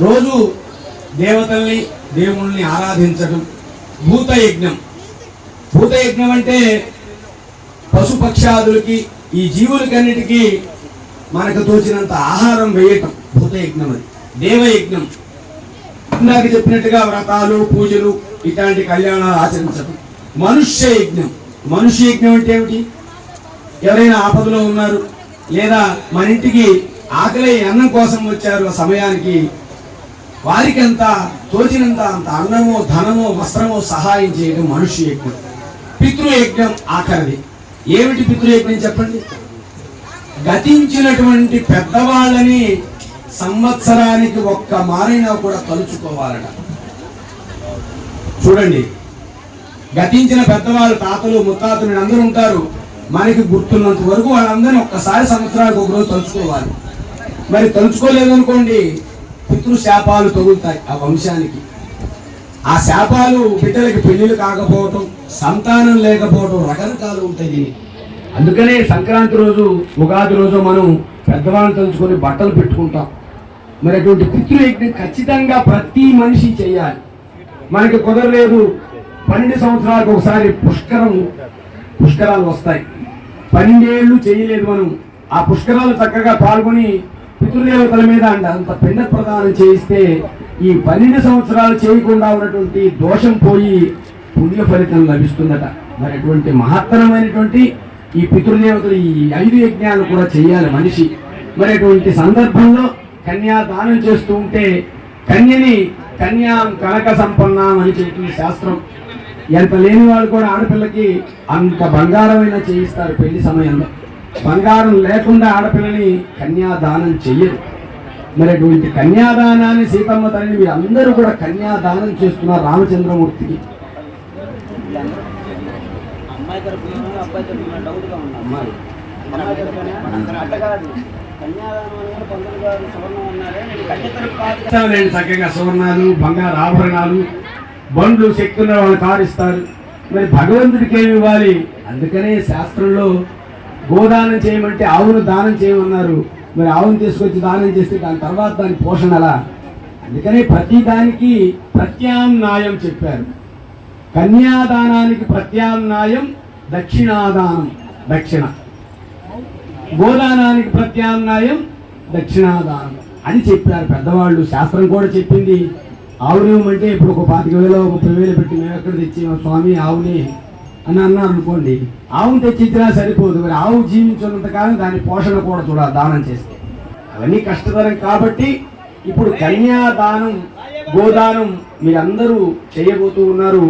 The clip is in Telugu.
రోజు దేవతల్ని దేవుణ్ణి ఆరాధించడం భూతయజ్ఞం. భూతయజ్ఞం అంటే పశుపక్షాదులకి ఈ జీవులకన్నిటికీ మనకు తోచినంత ఆహారం వేయటం భూతయజ్ఞం అది దేవయజ్ఞం. ఇందాక చెప్పినట్టుగా వ్రతాలు పూజలు ఇట్లాంటి కళ్యాణాలు ఆచరించడం మనుష్య యజ్ఞం మనుష్య యజ్ఞం అంటే ఏమిటి? ఎవరైనా ఆపదలో ఉన్నారు లేదా మన ఇంటికి ఆకలి అన్నం కోసం వచ్చారు ఆ సమయానికి వారికి అంత తోచినంత అంత అన్నము ధనమో వస్త్రమో సహాయం చేయడం మనుష్య యజ్ఞం పితృయజ్ఞం ఆఖరిది. ఏమిటి పితృయజ్ఞం చెప్పండి? గతించినటువంటి పెద్దవాళ్ళని సంవత్సరానికి ఒక్క మారైనా కూడా తలుచుకోవాలట. చూడండి. గతించిన పెద్దవాళ్ళు తాతలు ముత్తాతలు అందరూ ఉంటారు. మనకి గుర్తున్నంత వరకు వాళ్ళందరినీ ఒక్కసారి సంవత్సరానికి ఒకరోజు తలుచుకోవాలి. మరి తలుచుకోలేదు పితృశాపాలు శాపాలు తగులుతాయి ఆ వంశానికి. ఆ శాపాలు బిడ్డలకి పెళ్ళిలు కాకపోవటం సంతానం లేకపోవటం రకరకాలు ఉంటాయి దీనికి. అందుకనే సంక్రాంతి రోజు ఉగాది రోజు మనం పెద్దవాళ్ళని తలుచుకొని బట్టలు పెట్టుకుంటాం. మరి అటువంటి పితృయజ్ఞం ఖచ్చితంగా ప్రతి మనిషి చేయాలి. మనకి కుదరలేదు పన్నెండు సంవత్సరాలకు ఒకసారి పుష్కరం పుష్కరాలు వస్తాయి. పన్నెండేళ్ళు చేయలేదు మనం. ఆ పుష్కరాలు చక్కగా పాల్గొని పితృదేవతల మీద అంట. అంత పిండ ప్రదానం చేయిస్తే ఈ పన్నెండు సంవత్సరాలు చేయకుండా ఉన్నటువంటి దోషం పోయి పుణ్య ఫలితం లభిస్తుందట. మరి అటువంటి మహత్తరమైనటువంటి ఈ పితృదేవతలు ఈ ఐదు యజ్ఞాలు కూడా చేయాలి మనిషి. మరి అటువంటి సందర్భంలో కన్యా దానం చేస్తూ ఉంటే కన్యని కన్యాం కనక సంపన్నం అని చెప్తుంది శాస్త్రం. ఎంత లేని వాళ్ళు కూడా ఆడపిల్లకి అంత బంగారమైన చేయిస్తారు పెళ్ళి సమయంలో. బంగారం లేకుండా ఆడపిల్లని కన్యాదానం చెయ్యరు. మరి అటువంటి కన్యాదానాన్ని సీతమ్మ తల్లిని మీరు అందరూ కూడా కన్యాదానం చేస్తున్నారు రామచంద్రమూర్తికి. చక్కగా సువర్ణాలు బంగారు ఆభరణాలు బండ్లు శక్తి ఉన్న వాళ్ళు కారిస్తారు మరి భగవంతుడికి ఏమి ఇవ్వాలి? అందుకనే శాస్త్రంలో గోదానం చేయమంటే ఆవును దానం చేయమన్నారు. మరి ఆవును తీసుకొచ్చి దానం చేస్తే దాని తర్వాత దాని పోషణ అలా అందుకనే ప్రతి దానికి ప్రత్యామ్నాయం చెప్పారు. కన్యాదానానికి ప్రత్యామ్నాయం దక్షిణాదానం దక్షిణ. గోదానానికి ప్రత్యామ్నాయం దక్షిణాదానం అని చెప్పారు పెద్దవాళ్ళు. శాస్త్రం కూడా చెప్పింది. ఆవునేమంటే ఇప్పుడు ఒక పాతిక వేలు ముప్పై వేలు పెట్టి మేము ఎక్కడ తెచ్చి స్వామి ఆవుని అని అన్నారు అనుకోండి ఆవును తెచ్చిచ్చినా సరిపోదు మరి ఆవు జీవించినంత కాలం దాని పోషణ కూడా చూడాలి దానం చేస్తే. అవన్నీ కష్టతరం కాబట్టి ఇప్పుడు కన్యాదానం గోదానం మీరందరూ చేయబోతూ ఉన్నారు.